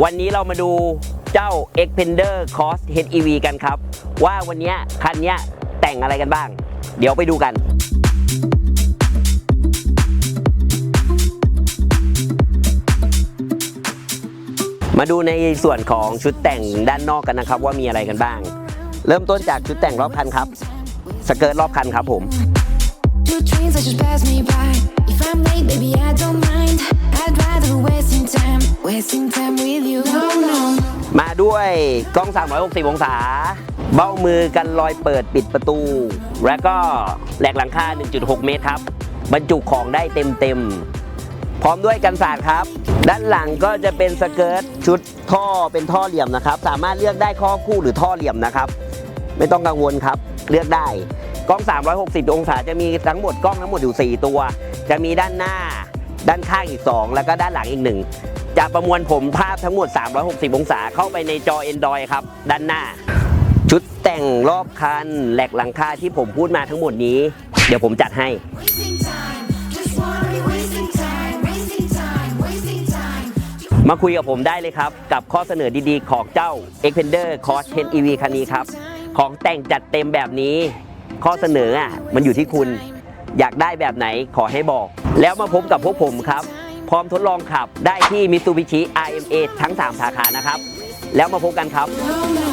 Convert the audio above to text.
วันนี้เรามาดูเจ้า Expander Cross HEV กันครับ ว่าวันนี้คันนี้แต่งอะไรกันบ้าง เดี๋ยวไปดูกันมาดูในส่วนของชุดแต่งด้านนอกกันนะครับ ว่ามีอะไรกันบ้าง เริ่มต้นจากชุดแต่งรอบคันครับ สเกิร์ตรอบคันครับผม ด้วยกล้อง 360 องศา เบ้ามือกันรอยเปิดปิดประตู แล้วก็แหลกหลังคา 1.6 เมตรครับ บรรจุของได้เต็มเต็มพร้อมด้วยกันศาสตร์ครับ ด้านหลังก็จะเป็นสเกิร์ตชุดท่อเป็นท่อเหลี่ยมนะครับ สามารถเลือกได้ข้อคู่หรือท่อเหลี่ยมนะครับ ไม่ต้องกังวลครับ เลือกได้กล้อง 360 องศาจะมีทั้งหมดกล้องทั้งหมดอยู่ 4 ตัว จะมีด้านหน้า ด้านข้างอีก 2 แล้วก็ด้านหลังอีกหนึ่ง จะประมวลผมภาพทั้งหมด 360 องศาเข้าไปในจอ Android ครับ ด้านหน้า ชุดแต่งรอบคันแหลกหลังคาที่ผมพูดมาทั้งหมดนี้ เดี๋ยวผมจัดให้ มาคุยกับผมได้เลยครับ กับข้อเสนอดีๆ ของเจ้า Xpander Cross 10 EV คันนี้ครับ ของแต่งจัดเต็มแบบนี้ ข้อเสนออะมันอยู่ที่คุณ อยากได้แบบไหนขอให้บอก แล้วมาพบกับพวกผมครับ ร้อมทดลองขับได้ที่ Mitsubishi RMA ทั้ง 3 สาขานะครับ แล้วมาพบกันครับ No, no.